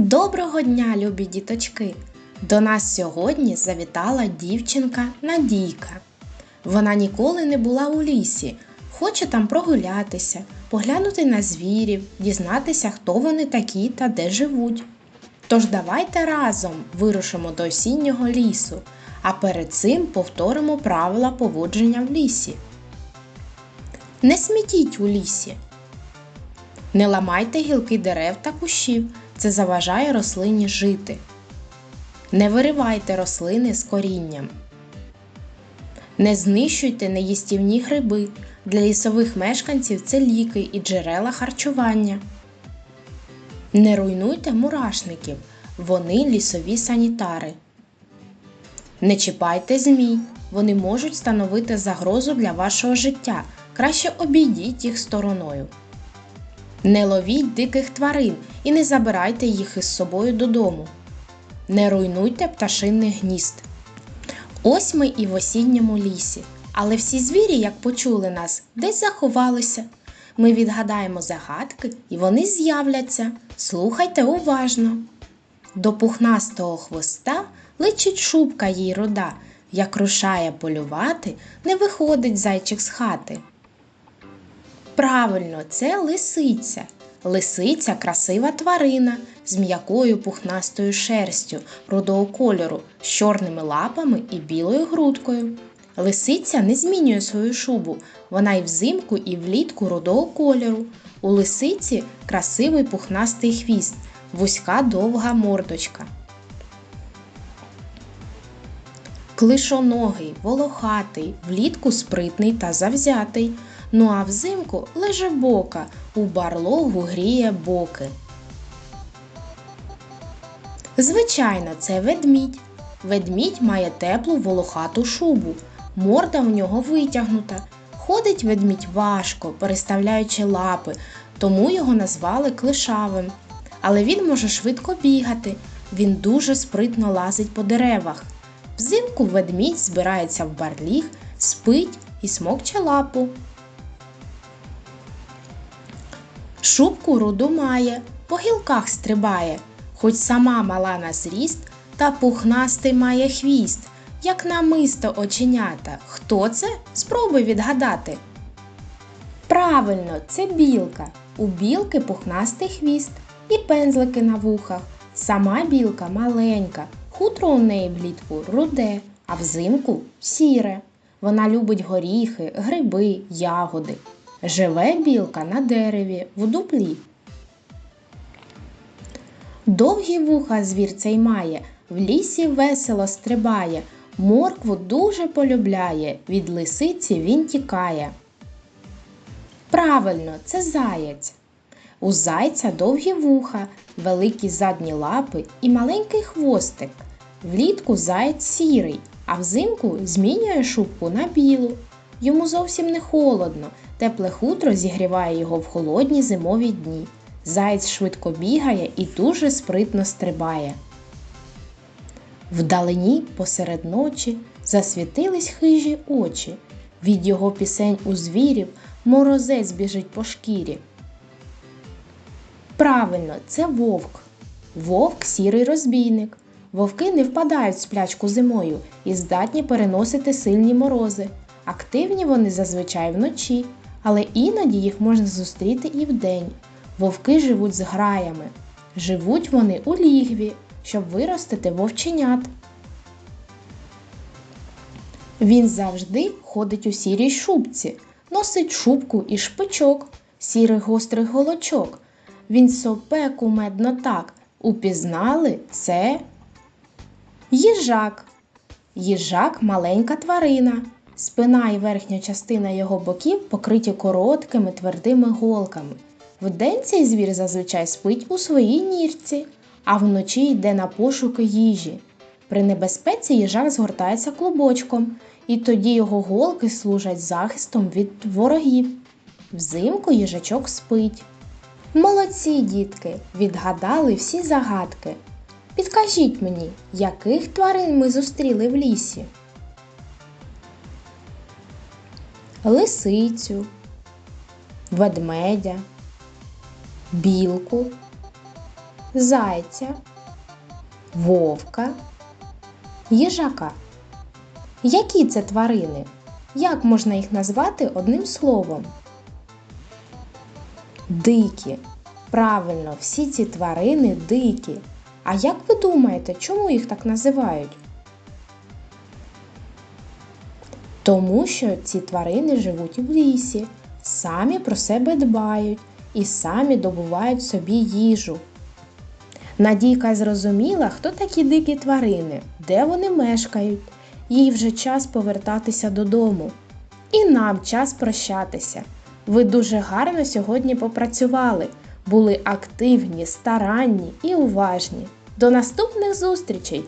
Доброго дня, любі діточки! До нас сьогодні завітала дівчинка Надійка. Вона ніколи не була у лісі, хоче там прогулятися, поглянути на звірів, дізнатися, хто вони такі та де живуть. Тож давайте разом вирушимо до осіннього лісу, а перед цим повторимо правила поводження в лісі. Не смітіть у лісі. Не ламайте гілки дерев та кущів, це заважає рослині жити. Не виривайте рослини з корінням. Не знищуйте неїстівні гриби. Для лісових мешканців це ліки і джерела харчування. Не руйнуйте мурашників. Вони лісові санітари. Не чіпайте змій. Вони можуть становити загрозу для вашого життя. Краще обійдіть їх стороною. Не ловіть диких тварин і не забирайте їх із собою додому. Не руйнуйте пташиних гнізд. Ось ми і в осінньому лісі. Але всі звірі, як почули нас, десь заховалися. Ми відгадаємо загадки і вони з'являться. Слухайте уважно. До пухнастого хвоста личить шубка їй руда. Як рушає полювати, не виходить зайчик з хати. Правильно, це лисиця. Лисиця красива тварина з м'якою пухнастою шерстю рудого кольору, з чорними лапами і білою грудкою. Лисиця не змінює свою шубу, вона і взимку, і влітку рудого кольору. У лисиці красивий пухнастий хвіст, вузька довга мордочка. Клишоногий, волохатий, влітку спритний та завзятий. Ну а взимку леже бока, у барлогу гріє боки. Звичайно, це ведмідь. Ведмідь має теплу волохату шубу, морда в нього витягнута. Ходить ведмідь важко, переставляючи лапи, тому його назвали клишавим. Але він може швидко бігати, він дуже спритно лазить по деревах. Взимку ведмідь збирається в барліг, спить і смокче лапу. Шубку руду має, по гілках стрибає, хоч сама мала на зріст, та пухнастий має хвіст, як намисто оченята. Хто це? Спробуй відгадати. Правильно, це білка. У білки пухнастий хвіст і пензлики на вухах. Сама білка маленька, хутро у неї влітку руде, а взимку сіре. Вона любить горіхи, гриби, ягоди. Живе білка на дереві в дуплі. Довгі вуха звір цей має, в лісі весело стрибає, моркву дуже полюбляє, від лисиці він тікає. Правильно, це заєць. У зайця довгі вуха, великі задні лапи і маленький хвостик. Влітку заєць сірий, а взимку змінює шубку на білу. Йому зовсім не холодно, тепле хутро зігріває його в холодні зимові дні. Заєць швидко бігає і дуже спритно стрибає. Вдалині посеред ночі засвітились хижі очі. Від його пісень у звірів морозець біжить по шкірі. Правильно, це вовк. Вовк сірий розбійник. Вовки не впадають в сплячку зимою і здатні переносити сильні морози. Активні вони зазвичай вночі, але іноді їх можна зустріти і вдень. Вовки живуть з граями. Живуть вони у лігві, щоб виростити вовченят. Він завжди ходить у сірій шубці, носить шубку і шпичок, сірих гострих голочок. Він сопе кумедно так. Упізнали це їжак. Їжак маленька тварина. Спина і верхня частина його боків покриті короткими твердими голками. Вдень цей звір зазвичай спить у своїй нірці, а вночі йде на пошуки їжі. При небезпеці їжак згортається клубочком, і тоді його голки служать захистом від ворогів. Взимку їжачок спить. Молодці, дітки, відгадали всі загадки. Підкажіть мені, яких тварин ми зустріли в лісі? Лисицю, ведмедя, білку, зайця, вовка, їжака. Які це тварини? Як можна їх назвати одним словом? Дикі. Правильно, всі ці тварини дикі. А як ви думаєте, чому їх так називають? Тому що ці тварини живуть в лісі, самі про себе дбають і самі добувають собі їжу. Надійка зрозуміла, хто такі дикі тварини, де вони мешкають. Їй вже час повертатися додому. І нам час прощатися. Ви дуже гарно сьогодні попрацювали, були активні, старанні і уважні. До наступних зустрічей!